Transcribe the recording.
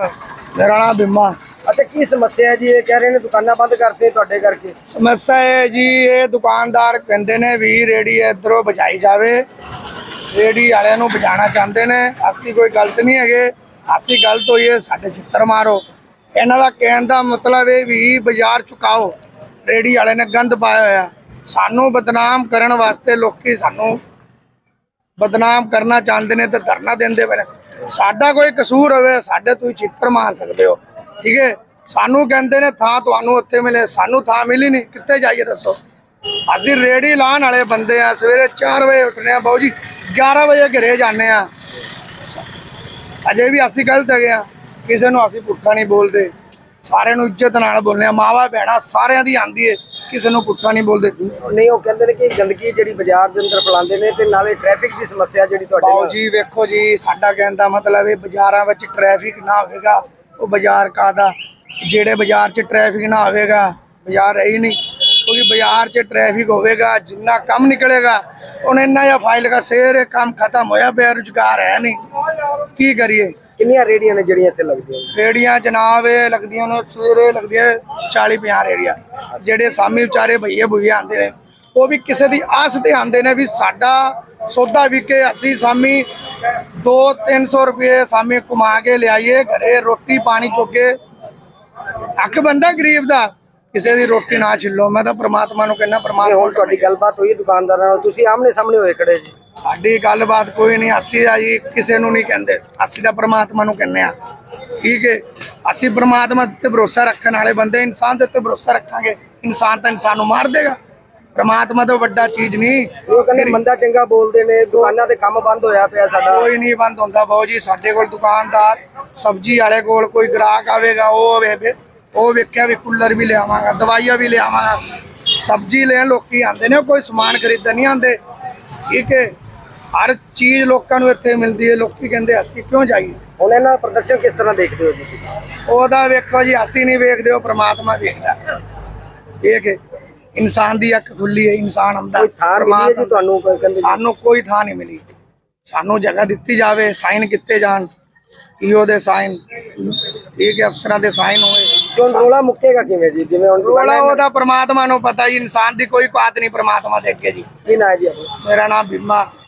ਮੇਰਾ ਨਾਮ ਬਿੰਮਾ। ਅੱਛਾ ਕੀ ਸਮੱਸਿਆ ਹੈ ਜੀ? ਇਹ ਕਹਿ ਰਹੇ ਨੇ ਦੁਕਾਨਾਂ ਬੰਦ ਕਰਤੇ ਤੁਹਾਡੇ ਕਰਕੇ। ਸਮੱਸਿਆ ਹੈ ਜੀ ਇਹ ਦੁਕਾਨਦਾਰ ਕਹਿੰਦੇ ਨੇ ਵੀ ਰੇੜੀ ਇਧਰੋਂ ਬਜਾਈ ਜਾਵੇ। ਰੇੜੀ ਵਾਲਿਆਂ ਨੂੰ ਬਜਾਣਾ ਚਾਹੁੰਦੇ ਨੇ। ਅਸੀਂ ਕੋਈ ਗਲਤ ਨਹੀਂ ਹੈਗੇ। ਅਸੀਂ ਗਲਤ ਹੋਈਏ ਸਾਡੇ ਚਿੱਤਰ ਮਾਰੋ। ਇਹਨਾਂ ਦਾ ਕਹਿਣ ਦਾ ਮਤਲਬ ਇਹ ਵੀ ਬਾਜ਼ਾਰ ਚੁਕਾਓ। ਰੇੜੀ ਵਾਲੇ ਨੇ ਗੰਦ ਪਾਇਆ ਹੋਇਆ। ਸਾਨੂੰ ਬਦਨਾਮ ਕਰਨ ਵਾਸਤੇ ਲੋਕੀ ਸਾਨੂੰ ਬਦਨਾਮ ਕਰਨਾ ਚਾਹੁੰਦੇ ਨੇ ਤੇ ਧਰਨਾ ਦਿੰਦੇ ਪਏ ਸਾਡਾ ਕੋਈ ਕਸੂਰ ਹੋਵੇ, ਸਾਡੇ ਤੁਸੀਂ ਚਿੱਤਰ ਮਾਰ ਸਕਦੇ ਹੋ। ਠੀਕ ਹੈ? ਸਾਨੂੰ ਕਹਿੰਦੇ ਨੇ ਥਾਂ ਤੁਹਾਨੂੰ ਉੱਥੇ ਮਿਲੇ, ਸਾਨੂੰ ਥਾਂ ਮਿਲੀ ਨਹੀਂ। ਕਿੱਥੇ ਜਾਈਏ ਦੱਸੋ? ਅਸੀਂ ਰੇੜੀ ਲਾਣ ਵਾਲੇ ਬੰਦੇ ਆ, ਸਵੇਰੇ 4 ਵਜੇ ਉੱਠਨੇ ਆ, ਬਾਊ ਜੀ 11 ਵਜੇ ਘਰੇ ਜਾਂਦੇ ਆ। ਅਜੇ ਵੀ ਅਸੀਂ ਗਲਤ ਹੈਗੇ ਆ। ਕਿਸੇ ਨੂੰ ਅਸੀਂ ਪੁੱਠਾ ਨਹੀਂ ਬੋਲਦੇ। ਸਾਰਿਆਂ ਨੂੰ ਇੱਜ਼ਤ ਨਾਲ ਬੋਲਨੇ ਆ ਮਾਵਾ ਭੈਣਾ ਸਾਰਿਆਂ ਦੀ ਆਂਦੀ ਏ ਕਿਸੇ ਨੂੰ ਪੁੱਠਾ ਨਹੀਂ ਬੋਲਦੇ। ਨਹੀਂ ਉਹ ਕਹਿੰਦੇ ਨੇ ਕਿ ਗੰਦਗੀ ਜਿਹੜੀ ਬਾਜ਼ਾਰ ਦੇ ਅੰਦਰ ਫੈਲਾਉਂਦੇ ਨੇ ਤੇ ਨਾਲੇ ਟ੍ਰੈਫਿਕ ਦੀ ਸਮੱਸਿਆ ਜਿਹੜੀ ਤੁਹਾਡੇ ਨਾਲ। ਜੀ ਵੇਖੋ ਜੀ ਸਾਡਾ ਕਹਿਣ ਦਾ ਮਤਲਬ ਇਹ ਬਾਜ਼ਾਰਾਂ ਵਿੱਚ ਟ੍ਰੈਫਿਕ ਨਾ ਹੋਵੇਗਾ ਉਹ ਬਾਜ਼ਾਰ ਕਾਦਾ ਜਿਹੜੇ ਬਾਜ਼ਾਰ 'ਚ ਟ੍ਰੈਫਿਕ ਨਾ ਹੋਵੇਗਾ ਬਾਜ਼ਾਰ ਹੈ ਹੀ ਨਹੀਂ। ਕਿਉਂਕਿ ਬਾਜ਼ਾਰ 'ਚ ਟ੍ਰੈਫਿਕ ਹੋਵੇਗਾ ਜਿੰਨਾ ਕੰਮ ਨਿਕਲੇਗਾ ਹੁਣ ਇੰਨਾ ਜਿਹਾ ਫਾਈਲ ਦਾ ਸ਼ੇਰ ਕੰਮ ਖਤਮ ਹੋਇਆ ਪਿਆ ਰੁਜ਼ਗਾਰ ਹੈ ਨਹੀਂ। ਕੀ ਕਰੀਏ? ਕਿੰਨੀਆਂ ਰੇੜੀਆਂ ਨੇ ਜਿਹੜੀਆਂ ਇੱਥੇ ਲੱਗਦੀਆਂ ਨੇ? ਰੇੜੀਆਂ ਜਨਾਬ ਇਹ ਲੱਗਦੀਆਂ ਨੇ, ਸਵੇਰੇ ਲੱਗਦੀਆਂ 40 50 ਰੇੜੀਆਂ। ਜਿਹੜੇ ਸਾਮੀ ਵਿਚਾਰੇ ਭਈਏ ਭੁਈਏ ਆਉਂਦੇ ਨੇ, ਉਹ ਵੀ ਕਿਸੇ ਦੀ ਆਸ ਤੇ ਆਉਂਦੇ ਨੇ ਵੀ ਸਾਡਾ ਸੌਦਾ ਵਿਕੇ, ਅਸੀਂ ਸਾਮੀ 2 300 ਰੁਪਏ ਸਾਮੀ ਕਮਾ ਕੇ ਲਿਆਈਏ, ਘਰੇ ਰੋਟੀ ਪਾਣੀ ਚੁੱਕੇ। ਹੱਕ ਬੰਦਾ ਗਰੀਬ ਦਾ। ਕਿਸੇ ਦੀ ਰੋਟੀ ਨਾ ਛਿੱਲੋ। ਮੈਂ ਤਾਂ ਪ੍ਰਮਾਤਮਾ ਨੂੰ ਕਹਿੰਦਾ ਪ੍ਰਮਾਤਮਾ ਹੁਣ ਤੁਹਾਡੀ ਗੱਲਬਾਤ ਹੋਈ ਦੁਕਾਨਦਾਰਾਂ ਨਾਲ ਤੁਸੀਂ ਆਮਨੇ ਸਾਹਮਣੇ ਹੋਏ ਖੜੇ ਜੀ। ਸਾਡੀ ਗੱਲਬਾਤ ਕੋਈ ਨਹੀਂ ਅਸੀਂ ਆ ਜੀ ਕਿਸੇ ਨੂੰ ਨਹੀਂ ਕਹਿੰਦੇ। ਅਸੀਂ ਤਾਂ ਪ੍ਰਮਾਤਮਾ ਨੂੰ ਕਹਿੰਦੇ ਆ ਠੀਕ ਹੈ ਅਸੀਂ ਪ੍ਰਮਾਤਮਾ ਤੇ ਭਰੋਸਾ ਰੱਖਣ ਵਾਲੇ ਬੰਦੇ ਇਨਸਾਨ ਦੇ ਉੱਤੇ ਭਰੋਸਾ ਰੱਖਾਂਗੇ। ਇਨਸਾਨ ਤਾਂ ਇਨਸਾਨ ਨੂੰ ਮਾਰ ਦੇਗਾ। ਪ੍ਰਮਾਤਮਾ ਤੋਂ ਵੱਡਾ ਚੀਜ਼ ਨਹੀਂ। ਉਹ ਕਹਿੰਦੇ ਮੰਦਾ ਚੰਗਾ ਬੋਲਦੇ ਨੇ ਦੁਕਾਨਾਂ ਤੇ ਕੰਮ ਬੰਦ ਹੋਇਆ ਪਿਆ ਸਾਡਾ। ਕੋਈ ਨਹੀਂ ਬੰਦ ਹੁੰਦਾ ਬਾਊ ਜੀ। ਸਾਡੇ ਕੋਲ ਦੁਕਾਨਦਾਰ ਸਬਜ਼ੀ ਵਾਲੇ ਕੋਲ ਕੋਈ ਗ੍ਰਾਹਕ ਆਵੇਗਾ ਉਹ ਵੇ ਉਹ ਵੇਖਿਆ ਵੀ ਕੂਲਰ ਵੀ ਲਿਆਵਾਂਗਾ ਦਵਾਈਆਂ ਵੀ ਲਿਆਵਾਂਗਾ। ਸਬਜ਼ੀ ਲੈਣ ਲੋਕੀ ਆਉਂਦੇ ਨੇ ਕੋਈ ਸਮਾਨ ਖਰੀਦਣ ਨਹੀਂ ਆਉਂਦੇ। ਠੀਕ ਹੈ ਹਰ ਚੀਜ਼ ਲੋਕਾਂ ਨੂੰ ਇੱਥੇ ਮਿਲਦੀ ਹੈ ਲੋਕੀ ਕਹਿੰਦੇ ਅਸੀਂ ਕਿਉਂ ਜਾਈਏ? ਹੁਣ ਇਹਨਾਂ ਦਾ ਪ੍ਰਦਰਸ਼ਨ ਕਿਸ ਤਰ੍ਹਾਂ ਦੇਖਦੇ ਹੋ ਜੀ ਤੁਸੀਂ? ਉਹਦਾ ਵੇਖੋ ਜੀ ਅਸੀਂ ਨਹੀਂ ਵੇਖਦੇ ਉਹ ਪ੍ਰਮਾਤਮਾ ਵੇਖਦਾ। ਇਹ ਕਿ ਇਨਸਾਨ ਦੀ ਅੱਖ ਖੁੱਲੀ ਹੈ ਇਨਸਾਨ ਆਉਂਦਾ। ਕੋਈ ਥਾਰ ਮਿਲੀ ਹੈ ਜੀ ਤੁਹਾਨੂੰ ਸਾਨੂੰ ਕੋਈ ਥਾਂ ਨਹੀਂ ਮਿਲੀ। ਸਾਨੂੰ ਜਗ੍ਹਾ ਦਿੱਤੀ ਜਾਵੇ ਸਾਈਨ ਕੀਤੇ ਜਾਣ। ਈਓ ਦੇ ਸਾਈਨ। ਠੀਕ ਹੈ ਅਫਸਰਾਂ ਦੇ ਸਾਈਨ ਹੋਏ। ਹੁਣ ਰੋਲਾ ਮੁੱਕੇਗਾ ਕਿਵੇਂ ਜੀ? ਜਿਵੇਂ ਹੁਣ ਰੋਲਾ ਉਹਦਾ ਪ੍ਰਮਾਤਮਾ ਨੂੰ ਪਤਾ ਜੀ ਇਨਸਾਨ ਦੀ ਕੋਈ ਕਾਤ ਨਹੀਂ ਪ੍ਰਮਾਤਮਾ ਦੇ ਅੱਗੇ ਜੀ। ਕੀ ਨਾ ਹੈ ਜੀ ਆਪਣਾ? ਮੇਰਾ ਨਾਮ ਬਿਮਾ